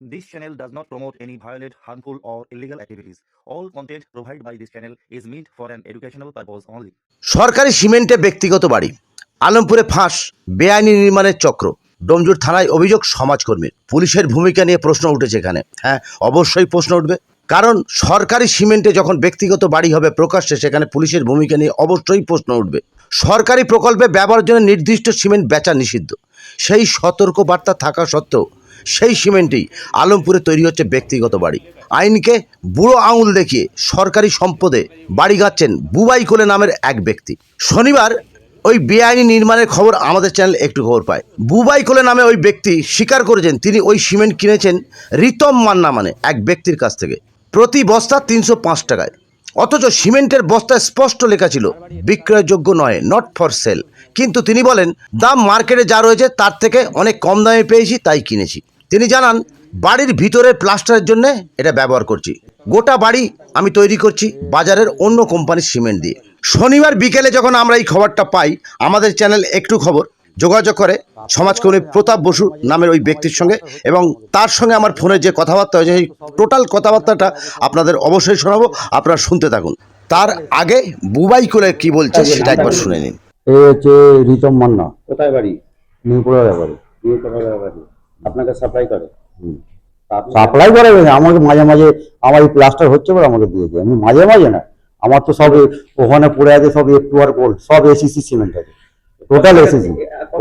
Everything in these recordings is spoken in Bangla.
This channel does not promote any violent, harmful, or illegal activities. All content provided by this channel is meant for an educational purpose only. সরকারি সিমেন্টে ব্যক্তিগত বাড়ি। আলমপুরে ফাঁস বেআইনি নির্মাণের চক্র। ডোমজুর থানায় অভিযোগ সমাজকর্মীর পুলিশের ভূমিকা নিয়ে প্রশ্ন উঠেছে এখানে। হ্যাঁ অবশ্যই প্রশ্ন উঠবে। কারণ সরকারি সিমেন্টে যখন ব্যক্তিগত বাড়ি হবে প্রকাশ্যে সেখানে পুলিশের ভূমিকা নিয়ে অবশ্যই প্রশ্ন উঠবে। সরকারি প্রকল্পে ব্যবহারের জন্য নির্দিষ্ট সিমেন্ট বেচা নিষিদ্ধ। সেই সতর্ক বার্তা থাকা সত্ত্বেও সেই সিমেন্টেই আলমপুরে তৈরি হচ্ছে ব্যক্তিগত বাড়ি। আইনকে বুড়ো আঙুল দেখিয়ে সরকারি সম্পদে বাড়ি গাচ্ছেন বুবাই কোলে নামের এক ব্যক্তি। শনিবার ওই বেআইনি নির্মাণের খবর আমাদের চ্যানেল একটু খবর পায়। বুবাই কোলে নামে ওই ব্যক্তি স্বীকার করেছেন তিনি ওই সিমেন্ট কিনেছেন রিতম মান্না মানে এক ব্যক্তির কাছ থেকে। প্রতি বস্তা তিনশো পাঁচ টাকায়। অথচ সিমেন্টের বস্তায় স্পষ্ট লেখা ছিল, বিক্রয়যোগ্য নয় নট ফর সেল কিন্তু তিনি বলেন, দাম মার্কেটে যা রয়েছে তার থেকে অনেক কম দামে পেয়েছি, তাই কিনেছি। তিনি জানান বাড়ির ভিতরের প্লাস্টারের জন্য এটা ব্যবহার করছি। গোটা বাড়ি আমি তৈরি করছি বাজারের অন্য কোম্পানির সিমেন্ট দিয়ে। শনিবার বিকেলে যখন আমরা এই খবরটা পাই আমাদের চ্যানেল একটু খবর যোগাযোগ করে সমাজকর্মী প্রতাপ বসু নামের ওই ব্যক্তির সঙ্গে এবং তার সঙ্গে আমার ফোনে যে কথাবার্তা হয়েছে সেই টোটাল কথাবার্তাটা আপনাদের অবশ্যই শোনাবো আপনারা শুনতে থাকুন। তার আগে বুবাই করে কি বলছে সেটা একবার শুনে নিন। এই হচ্ছে রিতম মান্না। কোথায় বাড়ি? নিউপুরা ব্যাপারে। নিউ কোথায় বাড়ি আপনাকে সাপ্লাই করে। সাপ্লাই করে আমাকে মাঝে মাঝে আমার এই প্লাস্টার হচ্ছে বলে আমাকে দিয়েছে। আমি মাঝে মাঝে না আমার তো সব এ- ওখানে পড়ে আছে সব একটু আর গোল্ড সব এসিসি সিমেন্ট আছে। টোটাল এসিসি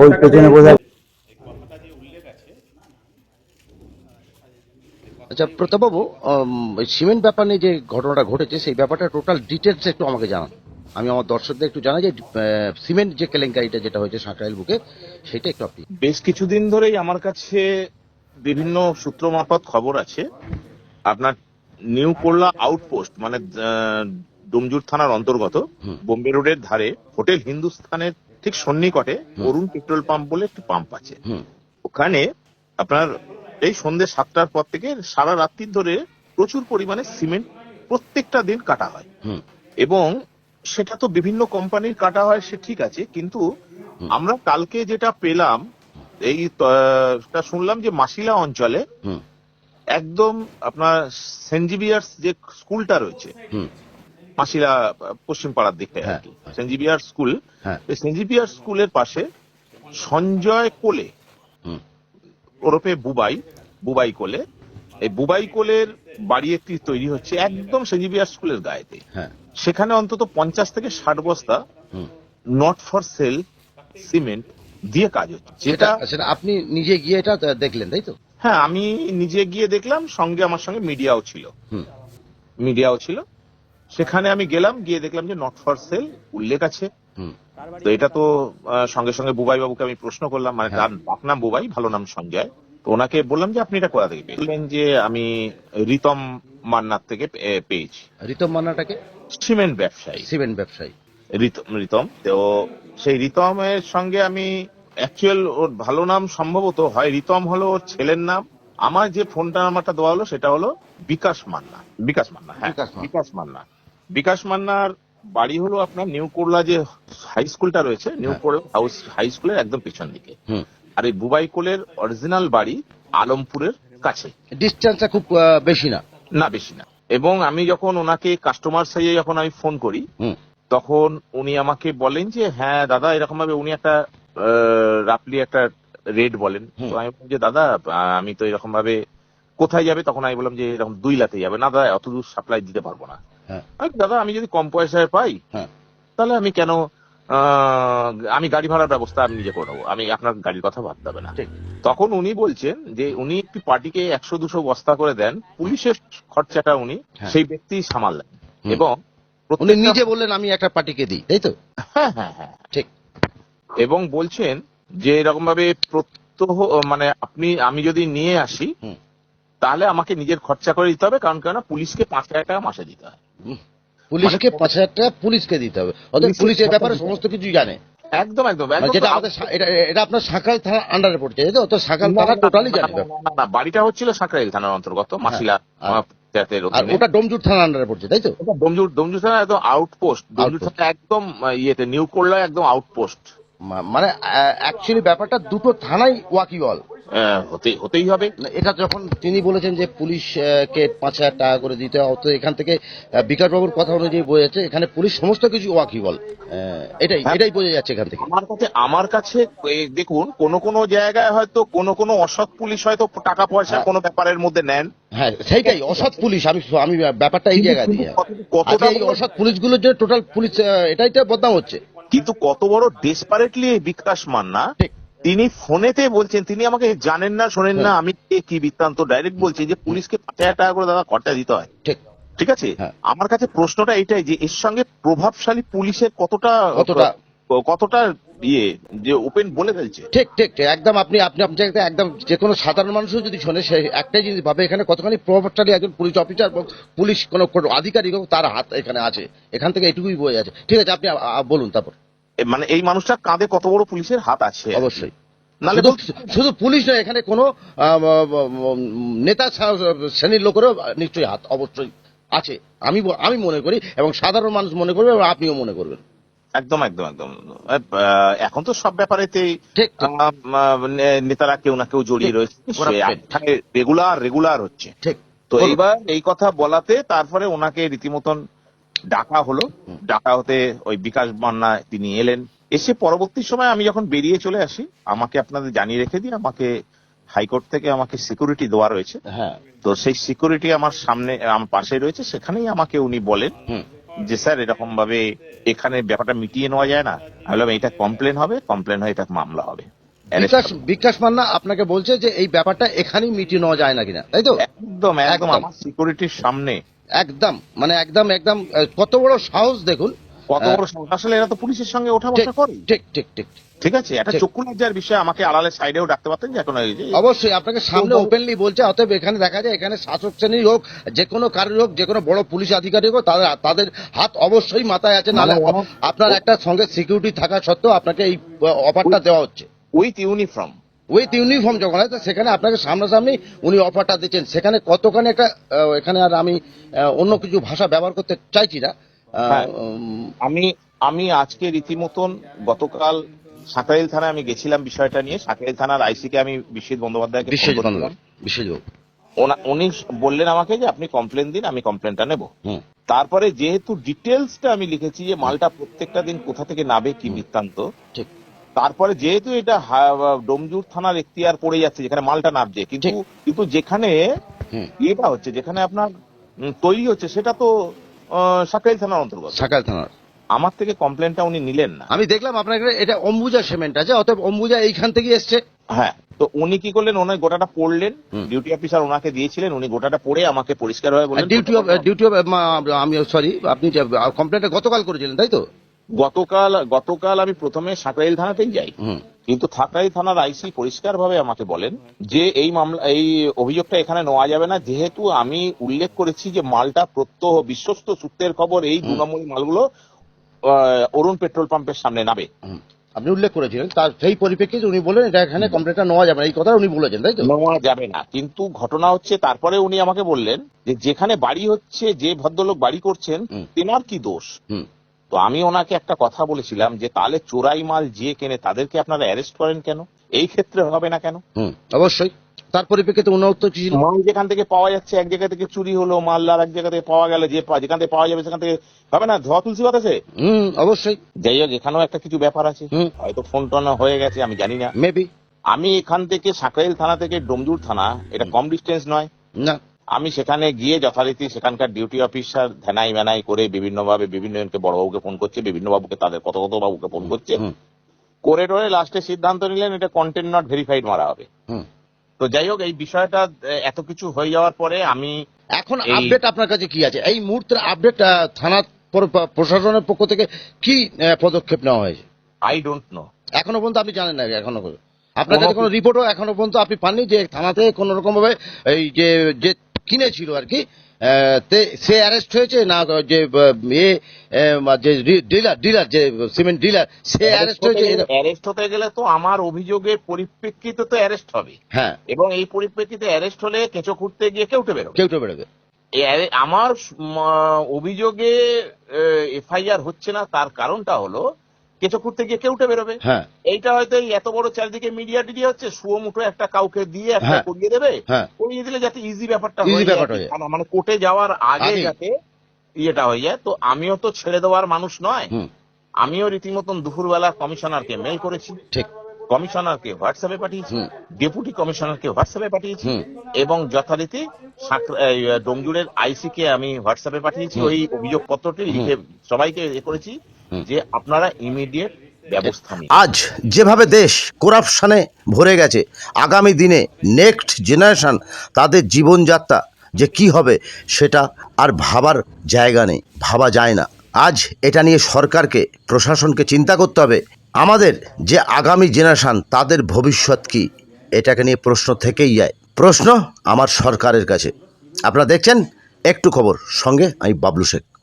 ওই পেছনে বোঝা আচ্ছা প্রতাপবাবু সিমেন্ট ব্যাপার নিয়ে যে ঘটনাটা ঘটেছে সেই ব্যাপারটা টোটাল ডিটেলস একটু আমাকে জানান। আমি আমার দর্শকদের একটু জানাই যে সিমেন্ট যে কেলেঙ্কারিটা যেটা হয়েছে সাঁকরাইল বুকে সেটা একটু আপনি বেশ কিছুদিন ধরেই আমার কাছে বিভিন্ন সূত্র মারফত খবর আছে। আপনার নিউ কোল্লা আউটপোস্ট মানে ডুমজুর থানার অন্তর্গত বোম্বে রোডের ধারে হোটেল হিন্দুস্থানের ঠিক সন্নিকটে। অরুণ পেট্রোল পাম্প বলে একটি পাম্প আছে। ওখানে আপনার এই সন্ধ্যে সাতটার পর থেকে সারা রাত্রি ধরে প্রচুর পরিমাণে সিমেন্ট প্রত্যেকটা দিন কাটা হয়। এবং সেটা তো বিভিন্ন কোম্পানির কাটা হয় সে ঠিক আছে কিন্তু আমরা কালকে যেটা পেলাম এই শুনলাম যে মাসিলা অঞ্চলে একদম আপনার সেন্টিভিয়ার্স যে স্কুলটা রয়েছে। মাসিলা পশ্চিম পাড়ার দিকে জিভিয়ার স্কুল হ্যাঁ। সেন্ট স্কুলের পাশে সঞ্জয় কোলে। ওরফে বুবাই বুবাই কোলে এই বুবাই কোলের বাড়ি একটি তৈরি হচ্ছে একদম সেন্ট জিভিয়ার স্কুলের গায়েতে হ্যাঁ সেখানে অন্তত পঞ্চাশ থেকে ষাট বস্তা নট ফর সেল সিমেন্ট দিয়ে কাজ হচ্ছে। যেটা সেটা আপনি নিজে গিয়ে এটা দেখলেন তাই তো? হ্যাঁ আমি নিজে গিয়ে দেখলাম সঙ্গে আমার সঙ্গে মিডিয়াও ছিল। মিডিয়াও ছিল। সেখানে আমি গেলাম গিয়ে দেখলাম যে নট ফর সেল উল্লেখ আছে। হুম। তো এটা তো সঙ্গে সঙ্গে বুবাই বাবুকে আমি প্রশ্ন করলাম মানে হ্যাঁ। তার নাম বুবাই ভালো নাম সঞ্জয়। তো ওনাকে বললাম যে আপনি এটা কোথা থেকে? বললেন যে আমি রিতম মান্নার থেকে পেয়েছি। রিতম মান্নাটাকে? সিমেন্ট ব্যবসায়ী। সিমেন্ট ব্যবসায়ী। রিতম রিতম তো সেই রিতমের সঙ্গে আমি অ্যাকচুয়াল ওর ভালো নাম সম্ভবত হয় রিতম হলো ওর ছেলের নাম। আমার যে ফোনটা নাম্বারটা দেওয়া হলো সেটা হলো বিকাশ মান্না। বিকাশ মান্না হ্যাঁ। বিকাশ মান্না। বিকাশ মান্নার বাড়ি হলো আপনার নিউ কোরলা যে হাই স্কুলটা রয়েছে নিউ। কোরলা হাউস হাই স্কুলের একদম পিছন দিকে। আর এই বুবাই কোলের অরিজিনাল বাড়ি আলমপুরের কাছে। ডিস্টেন্সটা খুব বেশি না? না বেশি না। এবং আমি যখন ওনাকে কাস্টমার সাইজে যখন আমি ফোন করি তখন উনি আমাকে বলেন যে হ্যাঁ দাদা এরকম ভাবে উনি একটা রাফলি একটা রেট বলেন। তো আমি বললাম যে দাদা আমি তো এরকম ভাবে কোথায় যাবে? তখন আমি বললাম যে এরকম দুই লাখে যাবে। না দাদা অত দূর সাপ্লাই দিতে পারব না। হ্যাঁ। দাদা আমি যদি কম পয়সায় পাই হ্যাঁ। তাহলে আমি কেন আমি গাড়ি ভাড়ার ব্যবস্থা আমি নিজে করে নেব। আমি আপনার গাড়ির কথা ভাবতে হবে না। ঠিক। তখন উনি বলছেন যে উনি একটি পার্টিকে একশো দুশো বস্তা করে দেন পুলিশের খরচাটা উনি হ্যাঁ। সেই ব্যক্তি সামাল দেন এবং উনি নিজে বললেন আমি একটা পার্টিকে দিই। তাই তো? হ্যাঁ হ্যাঁ হ্যাঁ। ঠিক। এবং বলছেন যে এরকম ভাবে প্রত্যহ মানে আপনি আমি যদি নিয়ে আসি তাহলে আমাকে নিজের খরচা করে দিতে হবে কারণ কেন পুলিশকে পাঁচ হাজার টাকা মাসে দিতে হয়। পুলিশকে পাঁচ হাজার টাকা পুলিশকে দিতে হবে। অর্থাৎ পুলিশের ব্যাপারে সমস্ত কিছু জানে। একদম একদম। মানে যেটা আমাদের এটা আপনার সাকাল থানার আন্ডারে পড়ছে তো তো থানা টোটালি জানে না, না, না, বাড়িটা হচ্ছিল সাঁকরাইল থানার অন্তর্গত মাসিলা আর-। ওটা ডোমজুর থানার আন্ডারে পড়ছে তাই তো? ওটা ডোমজুর ডোমজুর থানা একদম আউটপোস্ট ডোমজুর থানা একদম ইয়েতে নিউ একদম আউটপোস্ট মানে অ্যাকচুয়ালি ব্যাপারটা দুটো থানাই ওয়াকিবল আহ, হতে হতেই হবে এটা যখন তিনি বলেছেন যে পুলিশ কে পাঁচ হাজার টাকা করে দিতে হতো এখান থেকে আহ, বিকাশ বাবুর কথা অনুযায়ী বোঝা যাচ্ছে এখানে পুলিশ সমস্ত কিছু ওয়াকিবল আহ, এটাই হ্যাঁ। এটাই বোঝা যাচ্ছে এখান থেকে আমার কাছে আমার কাছে দেখুন কোন কোন জায়গায় হয়তো কোন কোন অসৎ পুলিশ হয়তো টাকা পয়সা হ্যাঁ। কোনো ব্যাপারের মধ্যে নেন হ্যাঁ সেইটাই অসৎ পুলিশ আমি আমি ব্যাপারটা এই জায়গায় দিয়ে কতটা এই অসৎ পুলিশগুলোর যে টোটাল পুলিশ এটাই তো বদনাম হচ্ছে কিন্তু কত বড় ডেসপারেটলি বিকাশ মান্না ঠিক। তিনি ফোনেতে বলছেন তিনি আমাকে জানেন না শোনেন না আমি কে কি বৃত্তান্ত ডাইরেক্ট বলছি যে পুলিশকে পাঁচ হাজার টাকা করে দাদা খরচা দিতে হয়। ঠিক। ঠিক আছে? হ্যাঁ। আমার কাছে প্রশ্নটা এটাই যে এর সঙ্গে প্রভাবশালী পুলিশের কতটা কতটা? কতটা ইয়ে যে ওপেন বলে ফেলছে। ঠিক ঠিক একদম আপনি আপনি আপনি একদম যে কোনো সাধারণ মানুষও যদি শোনে সে একটাই জিনিস ভাবে এখানে কতখানি প্রভাবশালী একজন পুলিশ অফিসার এবং পুলিশ কোনো আধিকারিক তার হাত এখানে আছে। এখান থেকে এটুকুই বোঝা আছে। ঠিক আছে আপনি বলুন তারপর। মানে এই মানুষটা কাঁধে কত বড় পুলিশের হাত আছে? অবশ্যই। নাহলে শুধু পুলিশ নয় এখানে কোনো নেতা শ্রেণির লোকেরও নিশ্চয়ই হাত অবশ্যই আছে। আমি আমি মনে করি এবং সাধারণ মানুষ মনে করবে এবং আপনিও মনে করবেন। একদম একদম একদম। এখন তো সব ব্যাপারেতেই নেতারা কেউ না কেউ জড়িয়ে রয়েছে। রেগুলার রেগুলার হচ্ছে। ঠিক। তো এইবার এই কথা বলাতে তারপরে ওনাকে রীতিমতন ডাকা হলো। ডাকা হতে ওই বিকাশ মান্না তিনি এলেন। এসে পরবর্তী সময় আমি যখন বেরিয়ে চলে আসি আমাকে আপনাদের জানিয়ে রেখে দিই আমাকে হাইকোর্ট থেকে আমাকে সিকিউরিটি দেওয়া রয়েছে। হ্যাঁ। তো সেই সিকিউরিটি আমার সামনে আমার পাশে রয়েছে সেখানেই আমাকে উনি বলেন যে স্যার এরকম ভাবে এখানে ব্যাপারটা মিটিয়ে নেওয়া যায় না। আমি বললাম এটা কমপ্লেন হবে কমপ্লেন হয়ে এটা মামলা হবে। বিকাশ বিকাশ মান্না আপনাকে বলছে যে এই ব্যাপারটা এখানেই মিটিয়ে নেওয়া যায় না কিনা। তাই তো? একদম। একদম। আমার সিকিউরিটির সামনে একদম মানে একদম একদম কত বড় সাহস দেখুন। কত হ্যাঁ। বড় সমস্যা। আসলে এরা তো পুলিশের সঙ্গে ওঠা বসা করে ঠিক ঠিক ঠিক ঠিক। আছে একটা চক্ষু লজ্জার বিষয় আমাকে আড়ালে সাইডেও ডাকতে পারতেন যে এখন অবশ্যই আপনাকে সামনে ওপেনলি বলছে অতএব এখানে দেখা যায় এখানে শাসক শ্রেণির হোক যে কোনো কারোর হোক যে কোনো বড় পুলিশ আধিকারিক হোক তাদের তাদের হাত অবশ্যই মাথায় আছে নাহলে মানে আপনার একটা সঙ্গে সিকিউরিটি থাকা সত্ত্বেও আপনাকে এই অফারটা দেওয়া হচ্ছে। With uniform. উইথ ইউনিফর্ম যখন হয় তো সেখানে আপনাকে সামনাসামনি উনি অফারটা দিচ্ছেন। সেখানে কতখানি একটা এখানে আর আমি অন্য কিছু ভাষা ব্যবহার করতে চাইছি না। হ্যাঁ। আমি আমি আজকে রীতিমতন গতকাল সাঁকরাইল থানায় আমি গেছিলাম বিষয়টা নিয়ে। সাঁকরাইল থানার আইসিকে আমি বিশ্বজিৎ বন্দ্যোপাধ্যায়কে বিশ্বজিৎ উনি বললেন আমাকে যে আপনি কমপ্লেন দিন আমি কমপ্লেনটা নেব। তারপরে যেহেতু ডিটেলসটা আমি লিখেছি যে মালটা প্রত্যেকটা দিন কোথা থেকে নাবে কি বৃত্তান্ত ঠিক। তারপরে যেহেতু এটা ডোমজুর থানার এখতিয়ার পড়ে যাচ্ছে যেখানে মালটা নামছে কিন্তু কিন্তু যেখানে ইয়েটা হচ্ছে যেখানে আপনার তৈরি হচ্ছে সেটা তো সাকাইল থানার অন্তর্গত। সাকাল থানার। আমার থেকে কমপ্লেনটা উনি নিলেন না। আমি দেখলাম আপনার এটা অম্বুজা সিমেন্ট আছে অতএব অম্বুজা এইখান থেকে এসছে। হ্যাঁ তো উনি কি করলেন ওনার গোটাটা পড়লেন ডিউটি অফিসার ওনাকে দিয়েছিলেন উনি গোটাটা পড়ে আমাকে পরিষ্কার হয়ে বললেন ডিউটি অফ ডিউটি অফ আমি সরি আপনি কমপ্লেনটা গতকাল করেছিলেন তাই তো? গতকাল গতকাল আমি প্রথমে সাকরাইল থানাতেই যাই। কিন্তু থাকাই থানার আইসি পরিষ্কার ভাবে আমাকে বলেন যে এই মামলা এই অভিযোগটা এখানে নেওয়া যাবে না। যেহেতু আমি উল্লেখ করেছি যে মালটা প্রত্যহ বিশ্বস্ত সূত্রের খবর এই দু নম্বরী মালগুলো অরুণ পেট্রোল পাম্পের সামনে নামে। আপনি উল্লেখ করেছিলেন। তার সেই পরিপ্রেক্ষিতে উনি বলেন এটা এখানে কমপ্লেনটা নেওয়া যাবে না। এই কথা উনি বলেছেন তাই তো? নেওয়া যাবে না। কিন্তু ঘটনা হচ্ছে তারপরে উনি আমাকে বললেন যে যেখানে বাড়ি হচ্ছে যে ভদ্রলোক বাড়ি করছেন তেনার কি দোষ? তো আমি ওনাকে একটা কথা বলেছিলাম যে তাহলে চোরাই মাল যে কেনে তাদেরকে আপনারা অ্যারেস্ট করেন কেন? এই ক্ষেত্রে হবে না কেন? অবশ্যই। তার পরিপ্রেক্ষিতে উনি উত্তর কি মাল যেখান থেকে পাওয়া যাচ্ছে এক জায়গা থেকে চুরি হলো মাল আর এক জায়গা থেকে পাওয়া গেল যে যেখান থেকে পাওয়া যাবে সেখান থেকে হবে না? ধোয়া তুলসী আছে হুম অবশ্যই। যাই হোক এখানেও একটা কিছু ব্যাপার আছে। হয়তো ফোন টোন হয়ে গেছে আমি জানি না। মেবি আমি এখান থেকে সাকরাইল থানা থেকে ডোমজুর থানা এটা কম ডিস্টেন্স নয়। না। আমি সেখানে গিয়ে যথারীতি সেখানকার ডিউটি অফিসার ধ্যানাই ম্যানাই করে বিভিন্ন ভাবে বিভিন্ন জনকে বড়বাবুকে ফোন করছে বিভিন্ন বাবুকে তাদের কত কত বাবুকে ফোন করছে করে টোরে লাস্টে সিদ্ধান্ত নিলেন এটা কন্টেন্ট নট ভেরিফাইড মারা হবে। তো যাই হোক এই বিষয়টা এত কিছু হয়ে যাওয়ার পরে আমি এখন আপডেট আপনার কাছে কি আছে? এই মুহূর্তের আপডেট থানা প্রশাসনের পক্ষ থেকে কি পদক্ষেপ নেওয়া হয়েছে? আই ডোন্ট নো এখনও পর্যন্ত আপনি জানেন না এখনও আপনার কাছে কোনো- রিপোর্টও এখনও পর্যন্ত আপনি পাননি যে থানাতে কোন রকম ভাবে এই যে যে কিনেছিল আর কি। সে অ্যারেস্ট হয়েছে না যে আহ, এ যে ডিলার ডিলার যে সিমেন্ট ডিলার সে অ্যারেস্ট হয়েছে। অ্যারেস্ট হতে গেলে তো আমার অভিযোগের পরিপ্রেক্ষিতে তো অ্যারেস্ট হবে। হ্যাঁ। এবং এই পরিপ্রেক্ষিতে অ্যারেস্ট হলে কেঁচো খুঁড়তে গিয়ে কেউ উঠে বেরোবে। কেউ তো বেরোবে। আমার অভিযোগে এফআইআর হচ্ছে না তার কারণটা হলো কেঁচো খুঁড়তে গিয়ে কেউটে বেরোবে। হ্যাঁ। এইটা হয়তো এই এত বড় চারিদিকে মিডিয়া টিডিয়া হচ্ছে শুয়ো মুঠো একটা কাউকে দিয়ে একটা হ্যাঁ। করিয়ে দেবে হ্যাঁ। করিয়ে দিলে যাতে ইজি ব্যাপারটা হয়ে। মানে- কোর্টে যাওয়ার আগে যাতে ইয়েটা হয়ে যায়। তো আমিও তো ছেড়ে দেওয়ার মানুষ নয়। আমিও রীতিমতন দুপুরবেলা কমিশনারকে মেল করেছি। ঠিক। কমিশনারকে হোয়াটসঅ্যাপে পাঠিয়েছি। ডেপুটি কমিশনারকে হোয়াটসঅ্যাপে পাঠিয়েছি। এবং যথারীতি ডোমজুড়ের আইসি কে আমি হোয়াটসঅ্যাপে পাঠিয়েছি। ওই অভিযোগ পত্রটি লিখে সবাইকে করেছি। যে আপনারা ইমিডিয়েট ব্যবস্থা আজ যেভাবে দেশ করাপশানে ভরে গেছে আগামী দিনে নেক্সট জেনারেশন তাদের জীবনযাত্রা যে কি হবে সেটা আর ভাবার জায়গা নেই ভাবা যায় না। আজ এটা নিয়ে সরকারকে প্রশাসনকে চিন্তা করতে হবে। আমাদের যে আগামী জেনারেশন তাদের ভবিষ্যৎ কি এটাকে নিয়ে প্রশ্ন থেকেই যায়। প্রশ্ন আমার সরকারের কাছে। আপনারা দেখছেন একটু খবর সঙ্গে আমি বাবলু শেখ।